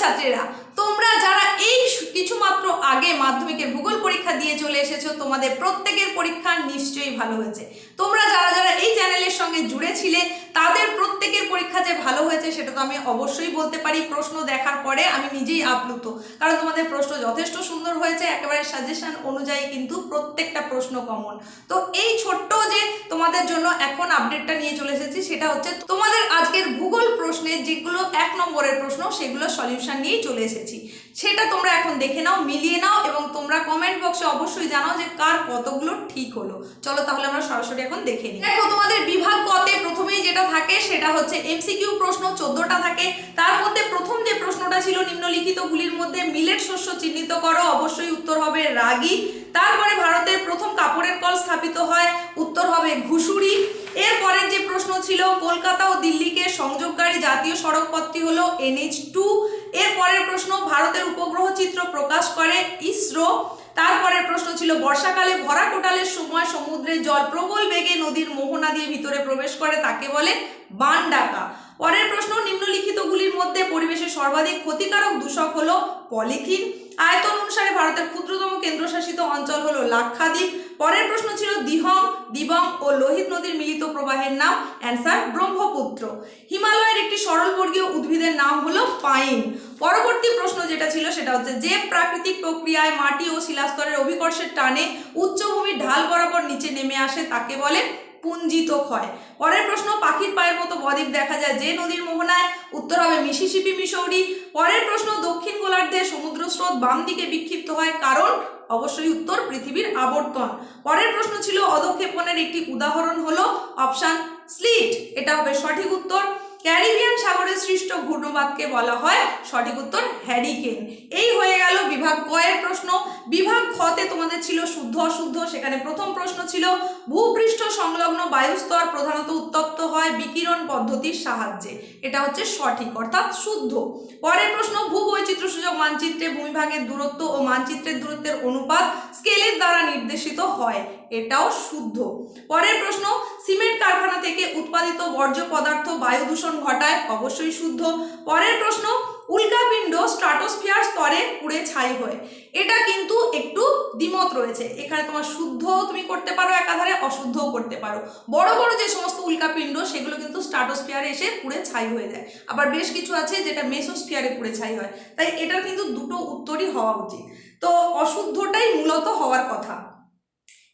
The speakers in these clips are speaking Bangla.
ছাত্রছাত্রীরা, তোমরা যারা এই কিছুমাত্র আগে মাধ্যমিকের ভূগোল পরীক্ষা দিয়ে চলে এসেছ, তোমাদের প্রত্যেকের পরীক্ষা নিশ্চয়ই ভালো হয়েছে। তোমরা যারা যারা এই চ্যানেলের সঙ্গে জুড়ে ছিলে, তাদের প্রত্যেকের পরীক্ষা যে ভালো হয়েছে, সেটা তো আমি অবশ্যই বলতে পারি। প্রশ্ন দেখার পরে আমি নিজেই আপ্লুত। কারণ তোমাদের প্রশ্ন যথেষ্ট সুন্দর হয়েছে, একেবারে সাজেশন অনুযায়ী কিন্তু প্রত্যেকটা প্রশ্ন কমন তো এই ছোট্ট যে তোমাদের জন্য এখন আপডেটটা নিয়ে চলে এসেছি, সেটা হচ্ছে তোমাদের আজকের ভূগোল প্রশ্নে যেগুলো এক নম্বরের প্রশ্ন, সেগুলো সলিউশন নিয়েই চলে এসেছি। সেটা তোমরা এখন দেখে নাও, মিলিয়ে নাও এবং তোমরা কমেন্ট বক্সে অবশ্যই জানাও যে কার কতগুলো ঠিক হলো। চলো তাহলে আমরা সরাসরি এখন দেখে নিই। দেখো, তোমাদের বিভাগ কতে প্রথমেই যেটা থাকে, সেটা হচ্ছে এমসিকিউ প্রশ্ন চোদ্দটা থাকে। তার মধ্যে প্রথম যে প্রশ্নটা ছিল, নিম্নলিখিতগুলির মধ্যে মিলেট শস্য চিহ্নিত করো, অবশ্যই উত্তর হবে রাগী। তারপরে ভারতের প্রথম কাপড়ের কল স্থাপিত হয়, উত্তর হবে ঘুষুরি। এরপরের যে প্রশ্ন ছিল, কলকাতা ও দিল্লিকে সংযোগকারী জাতীয় সড়ক পথটি হলো এনএইচ টু এর পরের প্রশ্ন, ভারতের উপগ্রহ চিত্র প্রকাশ করে ইসরো। তারপরের প্রশ্ন ছিল, বর্ষাকালে ভরা কোটালের সময় সমুদ্রে জল প্রবল বেগে নদীর মোহনা দিয়ে ভিতরে প্রবেশ করে, তাকে বলে বান ডাকা পরের প্রশ্ন, নিম্নলিখিতগুলির মধ্যে পরিবেশের সর্বাধিক ক্ষতিকারক দূষক হলো পলিথিন। আয়তন অনুসারে ভারতের ক্ষুদ্রতম কেন্দ্রশাসিত অঞ্চল হলো লাক্ষাদ্বীপ। পরের প্রশ্ন ছিল দিহং, দিবং ও লোহিত নদীর মিলিত প্রবাহের নাম। অ্যান্সার ব্রহ্মপুত্র। হিমালয়ের একটি সরলবর্গীয় উদ্ভিদের নাম হলো পাইন। পরবর্তী প্রশ্ন যেটা ছিল সেটা হচ্ছে, যে প্রাকৃতিক প্রক্রিয়ায় মাটি ও শিলাস্তরের অভিকর্ষের টানে উচ্চভূমির ঢাল বরাবর নিচে নেমে আসে তাকে বলে পুঞ্জিত ক্ষয়। পরের প্রশ্ন, পাখির পায়ের মতো বদ্বীপ দেখা যায় যে নদীর মোহনায়। উত্তর হবে মিসিসিপি মিসৌরি পরের প্রশ্ন সমুদ্র স্রোত বাম দিকে বিক্ষিপ্ত হয়, কারণ অবশ্যই উত্তর পৃথিবীর আবর্তন। পরের প্রশ্ন ছিল, অধক্ষেপণের একটি উদাহরণ হলো অপশান স্লিট, এটা হবে সঠিক উত্তর। ক্যারিবিয়ান সাগরে সৃষ্ট ঘূর্ণবাদকে বলা হয় সঠিক উত্তর হ্যারিকেন। এই হয়ে গেল বিভাগ কয়ের প্রশ্ন। বিভাগ খতে তোমাদের ছিল শুদ্ধ অশুদ্ধ, সেখানে প্রথম প্রশ্ন ছিল, ভূপৃষ্ঠ সংলগ্ন বায়ুস্তর প্রধানত উত্তপ্ত হয় বিকিরণ পদ্ধতির সাহায্যে। এটা হচ্ছে সঠিক, অর্থাৎ শুদ্ধ। পরের প্রশ্ন, ভূবৈচিত্র্য সূচক মানচিত্রে ভূমিভাগের দূরত্ব ও মানচিত্রের দূরত্বের অনুপাত স্কেলের দ্বারা নির্দেশিত হয়, এটাও শুদ্ধ। পরের প্রশ্ন, সিমেন্ট কারখানা থেকে উৎপাদিত বর্জ্য পদার্থ বায়ু দূষণ ঘটায়, অবশ্যই শুদ্ধ। পরের প্রশ্ন উল্কাপিণ্ড স্ট্রাটোস্ফিয়ার স্তরে পুড়ে ছাই হয়, এটা কিন্তু একটু দ্বিমত রয়েছে। এখানে তোমার শুদ্ধ তুমি করতে পারো, একাধারে অশুদ্ধও করতে পারো। বড় বড় যে সমস্ত উল্কাপিণ্ড সেগুলো কিন্তু স্ট্রাটোস্ফিয়ারে এসে পুড়ে ছাই হয়ে যায়। আবার বেশ কিছু আছে যেটা মেসোস্ফিয়ারে পুড়ে ছাই হয়। তাই এটার কিন্তু দুটো উত্তরই হওয়া উচিত। তো অশুদ্ধটাই মূলত হওয়ার কথা।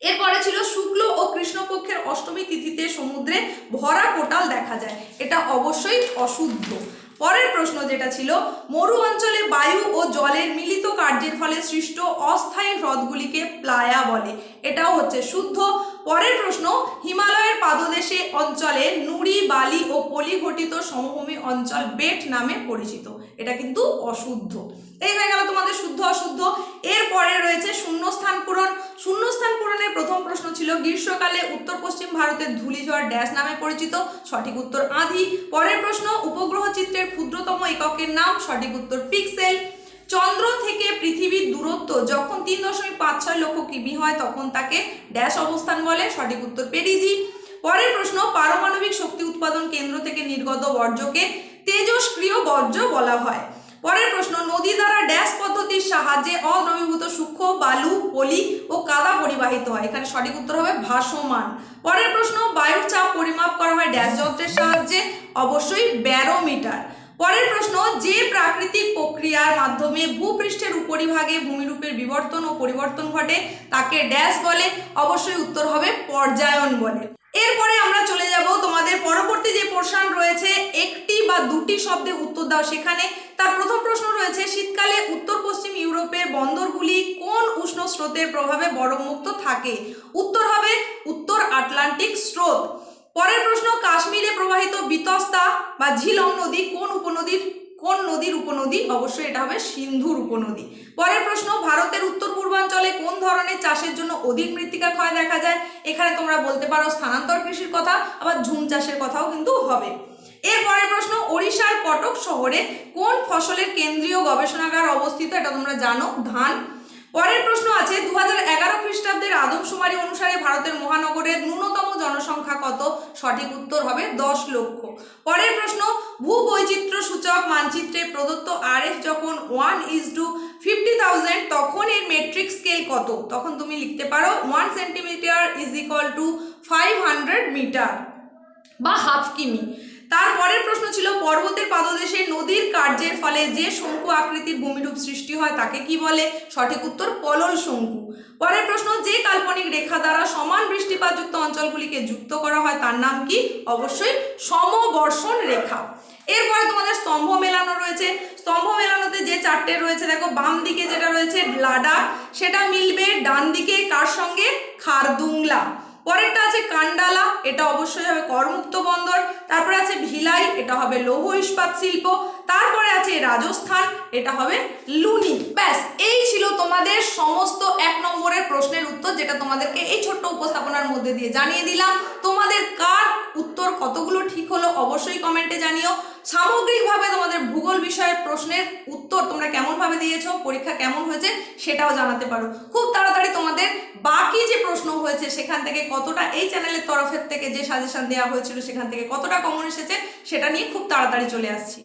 এরপরে ছিল শুক্ল ও কৃষ্ণপক্ষের অষ্টমী তিথিতে সমুদ্রে ভরা কোটাল দেখা যায়। এটা অবশ্যই অশুদ্ধ। পরের প্রশ্ন যেটা ছিল, মরু অঞ্চলে বায়ু ও জলের মিলিত কার্যের ফলে সৃষ্ট অস্থায়ী হ্রদগুলিকে প্লায়া বলে। এটাও হচ্ছে শুদ্ধ। পরের প্রশ্ন, হিমালয়ের পাদদেশে অঞ্চলে নুড়ি, বালি ও পলি ঘটিত সমভূমি অঞ্চল বেট নামে পরিচিত। এটা কিন্তু অশুদ্ধ। এই হয়ে গেল তোমাদের শুদ্ধ অশুদ্ধ এরপরে প্রশ্ন ছিল, গ্রীষ্মকালে উত্তর পশ্চিম ভারতের ধূলিঝড় ড্যাশ নামে পরিচিত। সঠিক উত্তর আধি। পরের প্রশ্ন, উপগ্রহ চিত্রের ক্ষুদ্রতম এককের নাম, সঠিক উত্তর পিক্সেল। চন্দ্র থেকে পৃথিবীর দূরত্ব যখন তিন দশমিক পাঁচ ছয় লক্ষ কিমি হয়, তখন তাকে ড্যাশ অবস্থান বলে, সঠিক উত্তর পেরিজি। পরের প্রশ্ন, পারমাণবিক শক্তি উৎপাদন কেন্দ্র থেকে নির্গত বর্জ্যকে তেজস্ক্রিয় বর্জ্য বলা হয়। পরের প্রশ্ন, নদী দ্বারা ড্যাশ পদ্ধতির সাহায্যে অদ্রবীভূত সূক্ষ্ম, বালু, পলি ও কাদা পরিবাহিত হয়। এখানে সঠিক উত্তর হবে ভাসমান। পরের প্রশ্ন, বায়ুর চাপ পরিমাপ করা হয় ড্যাশ যন্ত্রের সাহায্যে, অবশ্যই ব্যারোমিটার। পরের প্রশ্ন, যে প্রাকৃতিক প্রক্রিয়ার মাধ্যমে ভূপৃষ্ঠের উপরিভাগে ভূমিরূপের বিবর্তন ও পরিবর্তন ঘটে, তাকে ড্যাশ বলে। অবশ্যই উত্তর হবে পর্যায়ন বলে। এরপরে আমরা চলে যাব তোমাদের পরবর্তী যে পোর্শন রয়েছে, একটি বা দুটি শব্দে উত্তর দাও সেখানে। তার প্রথম প্রশ্ন রয়েছে, শীতকালে উত্তর পশ্চিম ইউরোপের বন্দরগুলি কোন উষ্ণ স্রোতের প্রভাবে বরফমুক্ত থাকে? উত্তর হবে উত্তর আটলান্টিক স্রোত। পরের প্রশ্ন, কাশ্মীরে প্রবাহিত বিতস্তা বা ঝিলং নদী কোন উপনদীর উপনদী, অবশ্যই এটা হবে সিন্ধুর উপনদী। পরের প্রশ্ন, ভারতের উত্তর পূর্বাঞ্চলে কোন ধরনের চাষের জন্য অধিক মৃত্তিকা ক্ষয় দেখা যায়? এখানে তোমরা বলতে পারো স্থানান্তর কৃষির কথা, আবার ঝুম চাষের কথাও কিন্তু হবে। এরপরের প্রশ্ন, ওড়িশার কটক শহরে কোন ফসলের কেন্দ্রীয় গবেষণাগার অবস্থিত? এটা তোমরা জানো, ধান। পরের প্রশ্ন আছে দু হাজার এগারো খ্রিস্টাব্দের আদমশুমারি অনুসারে ভারতের মহানগরের ন্যূনতম জনসংখ্যা কত? সঠিক উত্তর হবে দশ লক্ষ। পরের প্রশ্ন ভূ বৈচিত্র্য সূচক মানচিত্রে প্রদত্ত আর যখন one is to fifty thousand তখন এর মেট্রিক স্কেল কত? তখন তুমি লিখতে পারো one centimetre is equal to five hundred metre বা হাফ কিমি। তারপরের প্রশ্ন ছিল, পর্বতের পাদদেশে নদীর কার্যের ফলে যে শঙ্কু আকৃতির ভূমিরূপ সৃষ্টি হয় তাকে কি বলে? সঠিক উত্তর, পলল শঙ্কু। পরের প্রশ্ন, যে কাল্পনিক রেখা দ্বারা সমান বৃষ্টিপাতযুক্ত অঞ্চলগুলিকে যুক্ত করা হয় তার নাম কি? অবশ্যই সমবর্ষণ রেখা। এরপরে তোমাদের স্তম্ভ মেলানো রয়েছে। স্তম্ভ মেলানোতে যে চারটে রয়েছে, দেখো, বাম দিকে যেটা রয়েছে লাডাখ সেটা মিলবে ডান দিকে কার সঙ্গে? খারদুংলা। পরেরটা আছে কান্ডালা, এটা অবশ্যই হবে করমুক্ত বন্দর, তারপরে আছে ভিলাই, এটা হবে লৌহ ইস্পাত শিল্প, তারপরে আছে রাজস্থান, এটা হবে লুনি। ব্যাস, এই ছিল তোমাদের সমস্ত এক নম্বরের প্রশ্নের উত্তর, যেটা তোমাদেরকে এই ছোট্ট উপস্থাপনার মধ্যে দিয়ে জানিয়ে দিলাম। তোমাদের কার উত্তর কতগুলো ঠিক হলো, অবশ্যই কমেন্টে জানিও। সামগ্রিকভাবে তোমাদের ভূগোল বিষয়ের প্রশ্নের উত্তর তোমরা কেমনভাবে দিয়েছ, পরীক্ষা কেমন হয়েছে সেটাও জানাতে পারো। খুব তাড়াতাড়ি তোমাদের বাকি যে প্রশ্ন হয়েছে সেখান থেকে কতটা এই চ্যানেলের তরফের থেকে যে সাজেশন দেওয়া হয়েছিল সেখান থেকে কতটা কমন এসেছে সেটা নিয়ে খুব তাড়াতাড়ি চলে আসছি।